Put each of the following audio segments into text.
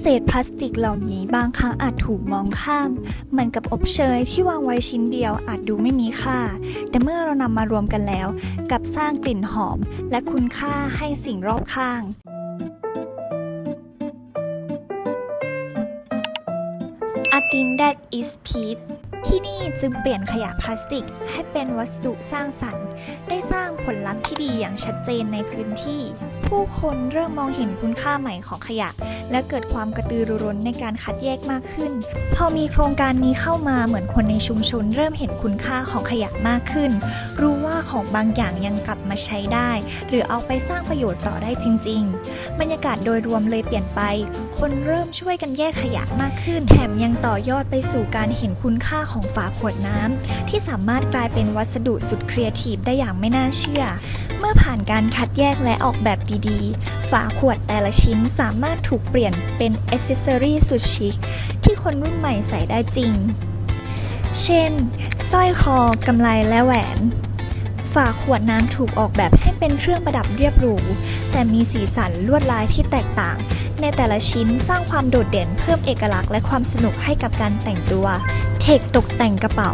เศษพลาสติกเหล่านี้บางครั้งอาจถูกมองข้าม เหมือนกับอบเชยที่วางไว้ชิ้นเดียวอาจดูไม่มีค่า แต่เมื่อเรานำมารวมกันแล้วกลับสร้างกลิ่นหอม และคุณค่าให้สิ่งรอบข้าง A thing that is peace ที่นี่จึงเปลี่ยนขยะพลาสติกให้เป็นวัสดุสร้างสรรค์ ได้สร้างผลลัพธ์ที่ดีอย่างชัดเจนในพื้นที่ ผู้คนเริ่มมองเห็นคุณค่าใหม่ของขยะ และเกิดความกระตือรือร้นในการคัดแยกมากขึ้น พอมีโครงการนี้เข้ามาเหมือนคนในชุมชน เริ่มเห็นคุณค่าของขยะมากขึ้น รู้ว่าของบางอย่างยังกลับมาใช้ได้ หรือเอาไปสร้างประโยชน์ต่อได้จริง ๆ บรรยากาศโดยรวมเลยเปลี่ยนไป คนเริ่มช่วยกันแยกขยะมากขึ้น แถมยังต่อยอดไปสู่การเห็นคุณค่าของฝาขวดน้ำที่สามารถกลายเป็นวัสดุสุดครีเอทีฟได้อย่างไม่น่าเชื่อ เมื่อผ่านการคัดแยกและออกแบบดีๆ ฝาขวดแต่ละชิ้นสามารถถูกเปลี่ยนเป็นอ c เซสซอรีสุดชิคที่คนรุ่นใหม่ใส่ได้จริง เช่นสร้อยคอกำไลและแหวนฝาขวดน้ำถูกออกแบบให้เป็นเครื่องประดับเรียบหรู แต่มีสีสันลวดลายที่แตกต่าง ในแต่ละชิ้นสร้างความโดดเด่นเพิ่มเอกลักษณ์และความสนุกให้กับการแต่งตัว เทคตกแต่งกระเป๋า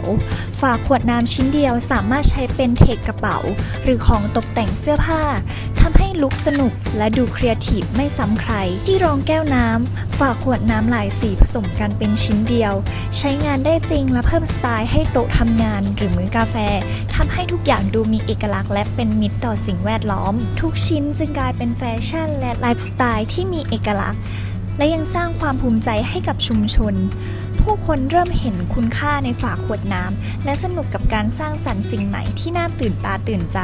ฝาขวดน้ำชิ้นเดียวสามารถใช้เป็นเทคกระเป๋า หรือของตกแต่งเสื้อผ้าทำให้ลุคสนุกและดูครีเอทีฟไม่ซ้ำใคร ที่รองแก้วน้ำฝาขวดน้ำหลายสีผสมกันเป็นชิ้นเดียว ใช้งานได้จริงและเพิ่มสไตล์ให้โต๊ะทำงานหรือมื้อกาแฟทำให้ทุกอย่างดูมีเอกลักษณ์และเป็นมิตรต่อสิ่งแวดล้อม ทุกชิ้นจึงกลายเป็นแฟชั่น และไลฟ์สไตล์ที่มีเอกลักษณ์ และยังสร้างความภูมิใจให้กับชุมชน ผู้คนเริ่มเห็นคุณค่าในฝาขวดน้ำและสนุกกับการสร้างสรรค์สิ่งใหม่ที่น่าตื่นตาตื่นใจ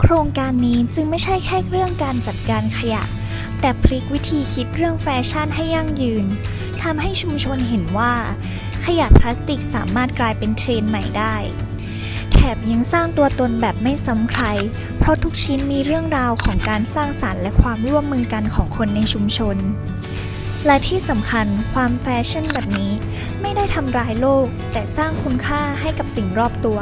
โครงการนี้จึงไม่ใช่แค่เรื่องการจัดการขยะ แต่พลิกวิธีคิดเรื่องแฟชั่นให้ยั่งยืนทำให้ชุมชนเห็นว่า ขยะพลาสติกสามารถกลายเป็นเทรนด์ใหม่ได้แถมยังสร้างตัวตนแบบไม่ซ้ำใคร เพราะทุกชิ้นมีเรื่องราวของการสร้างสารรค์และความร่วมมือกันของคนในชุมชน และที่สำคัญความแฟชั่นแบบนี้ ไม่ได้ทำร้ายโลก แต่สร้างคุณค่าให้กับสิ่งรอบตัว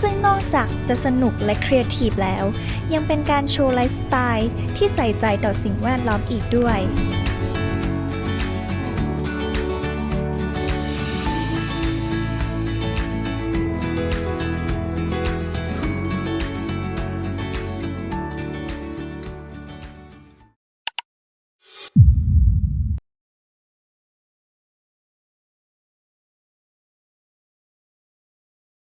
ซึ่งนอกจากจะสนุกและครีเอทีฟแล้ว ยังเป็นการโชว์ไลฟ์สไตล์ที่ใส่ใจต่อสิ่งแวดล้อมอีกด้วย